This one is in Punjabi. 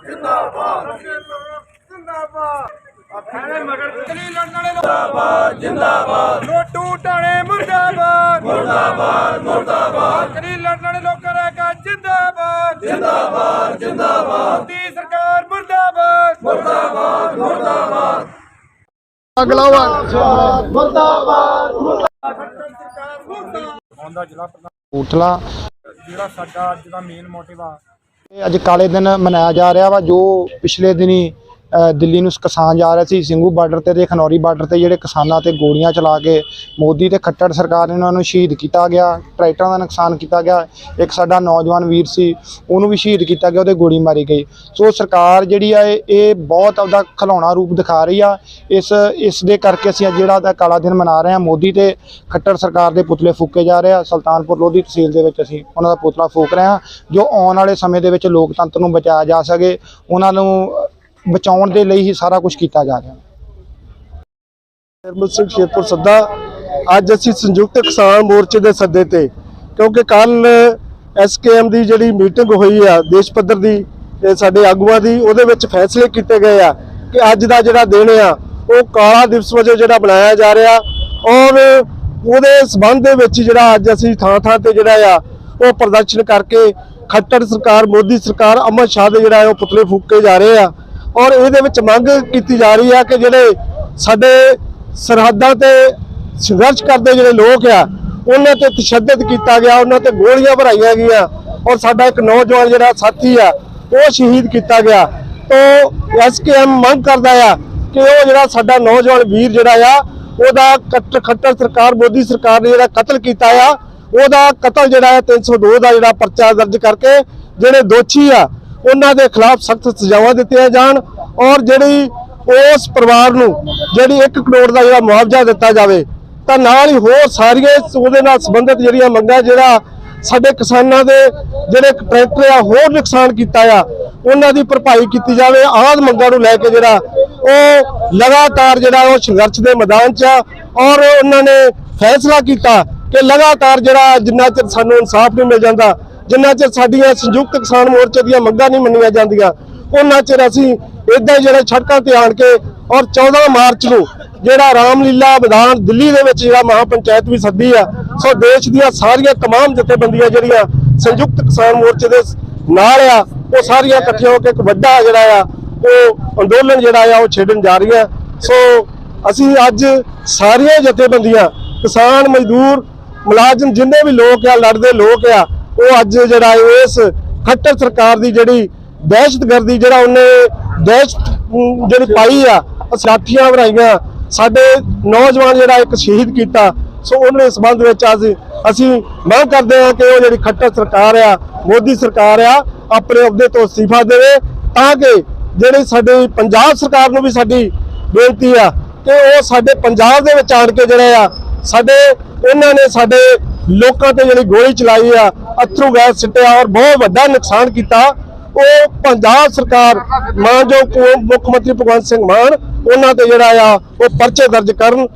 ਜਿੰਦਾਬਾਦ ਜਿੰਦਾਬਾਦ ਆਪਣੇ ਮਗਰ ਕਲੀ ਲੜਨ ਵਾਲੇ ਜਿੰਦਾਬਾਦ ਜਿੰਦਾਬਾਦ ਲੋਟੂ ਟਾਣੇ ਮੁਰਦਾਬਾਦ ਮੁਰਦਾਬਾਦ ਮੁਰਦਾਬਾਦ ਕਲੀ ਲੜਨ ਵਾਲੇ ਲੋਕਾਂ ਦਾ ਕਾ ਜਿੰਦਾਬਾਦ ਜਿੰਦਾਬਾਦ ਜਿੰਦਾਬਾਦ ਦੀ ਸਰਕਾਰ ਮੁਰਦਾਬਾਦ ਮੁਰਦਾਬਾਦ ਮੁਰਦਾਬਾਦ ਅਗਲਾ ਵਾ ਆਉਂਦਾ ਜ਼ਿਲ੍ਹਾ ਪ੍ਰਧਾਨ ਉਠਲਾ ਜਿਹੜਾ ਸਾਡਾ ਅੱਜ ਦਾ ਮੇਨ ਮੋਟਿਵ ਆ ਅੱਜ ਕਾਲੇ ਦਿਨ ਮਨਾਇਆ ਜਾ ਰਿਹਾ ਵਾ ਜੋ ਪਿਛਲੇ ਦਿਨੀ ਦਿੱਲੀ ਨੂੰ ਕਿਸਾਨ ਜਾ ਰਹੇ ਸੀ ਸਿੰਘੂ ਬਾਰਡਰ ਤੇ ਤੇ ਖਨੌਰੀ ਬਾਰਡਰ ਤੇ ਜਿਹੜੇ ਕਿਸਾਨਾਂ ਤੇ ਗੋਲੀਆਂ ਚਲਾ ਕੇ ਮੋਦੀ ਤੇ ਖੱਟੜ ਸਰਕਾਰ ਨੇ ਉਹਨਾਂ ਨੂੰ ਸ਼ਹੀਦ ਕੀਤਾ ਗਿਆ, ਟਰੈਕਟਰਾਂ ਦਾ ਨੁਕਸਾਨ ਕੀਤਾ ਗਿਆ, ਇੱਕ ਸਾਡਾ ਨੌਜਵਾਨ ਵੀਰ ਸੀ, ਉਹਨੂੰ ਵੀ ਸ਼ਹੀਦ ਕੀਤਾ ਗਿਆ, ਉਹਦੇ ਗੋਲੀ ਮਾਰੀ ਗਈ। ਸੋ ਸਰਕਾਰ ਜਿਹੜੀ ਆ, ਇਹ ਬਹੁਤ ਆਪਦਾ ਖਿਲੌਣਾ ਰੂਪ ਦਿਖਾ ਰਹੀ ਆ। ਇਸ ਇਸ ਦੇ ਕਰਕੇ ਅਸੀਂ ਅੱਜ ਜਿਹੜਾ ਦਾ ਕਾਲਾ ਦਿਨ ਮਨਾ ਰਹੇ ਹਾਂ। ਮੋਦੀ ਤੇ ਖੱਟੜ ਸਰਕਾਰ ਦੇ ਪੁਤਲੇ ਫੂਕੇ ਜਾ ਰਹੇ ਆ। ਸੁਲਤਾਨਪੁਰ ਲੋਧੀ ਤਹਿਸੀਲ ਦੇ ਵਿੱਚ ਅਸੀਂ ਉਹਨਾਂ ਦਾ ਪੁਤਲਾ ਫੂਕ ਰਹੇ ਹਾਂ। ਜੋ ਆਉਣ ਵਾਲੇ ਸਮੇਂ ਦੇ ਵਿੱਚ ਲੋਕਤੰਤਰ ਨੂੰ ਬਚਾਇਆ ਜਾ ਸਕੇ, ਉਹਨਾਂ ਨੂੰ ਬਚਾਉਣ ਦੇ ਲਈ ਹੀ ਸਾਰਾ ਕੁਝ ਕੀਤਾ ਜਾ ਰਿਹਾ। ਨਿਰਮਲ ਸਿੰਘ ਸ਼ੇਰਪੁਰ ਸੱਦਾ। ਅੱਜ ਅਸੀਂ ਸੰਯੁਕਤ ਕਿਸਾਨ ਮੋਰਚੇ ਦੇ ਸੱਦੇ ਤੇ, ਕਿਉਂਕਿ ਕੱਲ ਐਸਕੇਐਮ ਦੀ ਜਿਹੜੀ ਮੀਟਿੰਗ ਹੋਈ ਆ, ਦੇਸ਼ ਪੱਧਰ ਦੀ, ਤੇ ਸਾਡੇ ਆਗੂਆਂ ਦੀ, ਉਹਦੇ ਵਿੱਚ ਫੈਸਲੇ ਕੀਤੇ ਗਏ ਆ ਕਿ ਅੱਜ ਦਾ ਜਿਹੜਾ ਦਿਨ ਆ, ਉਹ ਕਾਲਾ ਦਿਵਸ ਵਜੋਂ ਜਿਹੜਾ ਬਣਾਇਆ ਜਾ ਰਿਹਾ, ਔਰ ਉਹਦੇ ਸਬੰਧ ਦੇ ਵਿੱਚ ਜਿਹੜਾ ਅੱਜ ਅਸੀਂ ਥਾਂ ਥਾਂ ਤੇ ਜਿਹੜਾ ਆ, ਉਹ ਪ੍ਰਦਰਸ਼ਨ ਕਰਕੇ ਖੱਟੜ ਸਰਕਾਰ, ਮੋਦੀ ਸਰਕਾਰ, ਅਮਰ ਸ਼ਾਹ ਦੇ ਜਿਹੜਾ ਹੈ ਉਹ ਪੁਤਲੇ ਫੂਕੇ ਜਾ ਰਹੇ ਆ। ਔਰ ਇਹਦੇ ਵਿੱਚ ਮੰਗ ਕੀਤੀ ਜਾ ਰਹੀ ਆ ਕਿ ਜਿਹੜੇ ਸਾਡੇ ਸਰਹੱਦਾਂ ਤੇ ਸੰਘਰਸ਼ ਕਰਦੇ ਜਿਹੜੇ ਲੋਕ ਆ, ਉਹਨਾਂ ਤੇ ਤਸ਼ੱਦਦ ਕੀਤਾ ਗਿਆ, ਉਹਨਾਂ ਤੇ ਗੋਲੀਆਂ ਭਰਾਈਆਂ ਗਈਆਂ ਔਰ ਸਾਡਾ ਇੱਕ ਨੌਜਵਾਨ ਜਿਹੜਾ ਸਾਥੀ ਆ, ਉਹ ਸ਼ਹੀਦ ਕੀਤਾ ਗਿਆ। ਤੋਂ ਐਸਕੇਐਮ ਮੰਗ ਕਰਦਾ ਆ ਕਿ ਉਹ ਜਿਹੜਾ ਸਾਡਾ ਨੌਜਵਾਨ ਵੀਰ ਜਿਹੜਾ ਆ, ਉਹਦਾ ਕੱਟ ਖੱਟਰ ਸਰਕਾਰ, ਮੋਦੀ ਸਰਕਾਰ ਨੇ ਜਿਹੜਾ ਕਤਲ ਕੀਤਾ ਆ, ਉਹਦਾ ਕਤਲ ਜਿਹੜਾ ਹੈ 302 ਦਾ ਜਿਹੜਾ ਪਰਚਾ ਦਰਜ ਕਰਕੇ ਜਿਹੜੇ ਦੋਸ਼ੀ ਆ ਉਹਨਾਂ ਦੇ ਖਿਲਾਫ ਸਖਤ ਸਜ਼ਾਵਾਂ ਦਿੱਤੀਆਂ ਜਾਣ ਔਰ ਜਿਹੜੀ ਉਸ ਪਰਿਵਾਰ ਨੂੰ ਜਿਹੜੀ 1 ਕਰੋੜ ਦਾ ਜਿਹੜਾ ਮੁਆਵਜ਼ਾ ਦਿੱਤਾ ਜਾਵੇ, ਤਾਂ ਨਾਲ ਹੀ ਹੋਰ ਸਾਰੀਆਂ ਉਹਦੇ ਨਾਲ ਸੰਬੰਧਿਤ ਜਿਹੜੀਆਂ ਮੰਗਾਂ, ਜਿਹੜਾ ਸਾਡੇ ਕਿਸਾਨਾਂ ਦੇ ਜਿਹੜੇ ਟਰੈਕਟਰ ਆ, ਹੋਰ ਨੁਕਸਾਨ ਕੀਤਾ ਆ, ਉਹਨਾਂ ਦੀ ਭਰਪਾਈ ਕੀਤੀ ਜਾਵੇ। ਆਦ ਮੰਗਾਂ ਨੂੰ ਲੈ ਕੇ ਜਿਹੜਾ ਉਹ ਲਗਾਤਾਰ ਜਿਹੜਾ ਉਹ ਸੰਘਰਸ਼ ਦੇ ਮੈਦਾਨ 'ਚ ਆ ਔਰ ਉਹਨਾਂ ਨੇ ਫੈਸਲਾ ਕੀਤਾ ਕਿ ਲਗਾਤਾਰ ਜਿਹੜਾ ਜਿੰਨਾ ਚਿਰ ਸਾਨੂੰ ਇਨਸਾਫ ਨਹੀਂ ਮਿਲ ਜਾਂਦਾ ਜਿੰਨਾ ਚਿਰ ਸਾਡੀਆਂ ਸੰਯੁਕਤ ਕਿਸਾਨ ਮੋਰਚੇ ਦੀਆਂ ਮੰਗਾਂ ਨਹੀਂ ਮੰਨੀਆਂ ਜਾਂਦੀਆਂ ਉਹਨਾਂ ਚਿਰ ਅਸੀਂ ਇਦਾਂ ਹੀ ਜਿਹੜੇ ਸੜਕਾਂ ਤੇ ਆਣ ਕੇ ਔਰ 14 ਮਾਰਚ ਨੂੰ ਜਿਹੜਾ ਰਾਮਲੀਲਾ ਮੈਦਾਨ ਦਿੱਲੀ ਦੇ ਵਿੱਚ ਜਿਹੜਾ ਮਹਾ ਪੰਚਾਇਤ ਵੀ ਸੱਦੀ ਆ ਸੋ ਦੇਸ਼ ਦੀਆਂ ਸਾਰੀਆਂ तमाम ਜਥੇਬੰਦੀਆਂ ਜਿਹੜੀਆਂ ਸੰਯੁਕਤ ਕਿਸਾਨ ਮੋਰਚੇ ਦੇ ਨਾਲ ਆ ਉਹ ਸਾਰੀਆਂ ਇਕੱਠੀਆਂ ਹੋ ਕੇ ਇੱਕ ਵੱਡਾ ਜਿਹੜਾ ਆ ਉਹ ਅੰਦੋਲਨ ਜਿਹੜਾ ਆ ਉਹ ਛੇੜਨ ਜਾ ਰਹੀਆਂ ਸੋ ਅਸੀਂ ਅੱਜ ਸਾਰੀਆਂ ਜਥੇਬੰਦੀਆਂ ਕਿਸਾਨ ਮਜ਼ਦੂਰ ਮੁਲਾਜ਼ਮ ਜਿੰਨੇ ਵੀ ਲੋਕ ਆ ਲੜਦੇ ਲੋਕ ਆ ਉਹ ਅੱਜ ਜਿਹੜਾ ਇਸ ਖੱਟਰ ਸਰਕਾਰ ਦੀ ਜਿਹੜੀ ਦਹਿਸ਼ਤਗਰਦੀ ਜਿਹੜਾ ਉਹਨੇ ਦਹਿਸ਼ਤ ਜਿਹੜੀ ਪਾਈ ਆ ਸਾਥੀਆਂ ਬਣਾਈਆਂ। ਸਾਡੇ ਨੌਜਵਾਨ ਜਿਹੜਾ ਇੱਕ ਸ਼ਹੀਦ ਕੀਤਾ, ਸੋ ਉਹਨਾਂ ਦੇ ਸੰਬੰਧ ਵਿੱਚ ਅੱਜ ਅਸੀਂ ਮੰਗ ਕਰਦੇ ਹਾਂ ਕਿ ਉਹ ਜਿਹੜੀ ਖੱਟਰ ਸਰਕਾਰ ਆ, ਮੋਦੀ ਸਰਕਾਰ ਆ, ਆਪਣੇ ਅਹੁਦੇ ਤੋਂ ਅਸਤੀਫਾ ਦੇਵੇ ਤਾਂ ਕਿ ਜਿਹੜੀ ਸਾਡੇ ਪੰਜਾਬ ਸਰਕਾਰ ਨੂੰ ਵੀ ਸਾਡੀ ਬੇਨਤੀ ਆ ਕਿ ਉਹ ਸਾਡੇ ਪੰਜਾਬ ਦੇ ਵਿੱਚ ਆਣ ਕੇ ਜਿਹੜੇ ਆ, ਸਾਡੇ, ਉਹਨਾਂ ਨੇ ਸਾਡੇ ਲੋਕਾਂ ਤੇ ਜਿਹੜੀ ਗੋਲੀ ਚਲਾਈ ਆ, ਅਥਰੂ ਗੈਸ ਸਿੱਟਿਆ ਔਰ ਬਹੁਤ ਵੱਡਾ ਨੁਕਸਾਨ ਕੀਤਾ। ਉਹ ਪੰਜਾਬ ਸਰਕਾਰ ਮਾਨਯੋਗ ਮੁੱਖ ਮੰਤਰੀ ਭਗਵੰਤ ਸਿੰਘ ਮਾਨ, ਉਹਨਾਂ ਤੇ ਜਿਹੜਾ ਆ, ਉਹ ਪਰਚੇ ਦਰਜ ਕਰਨ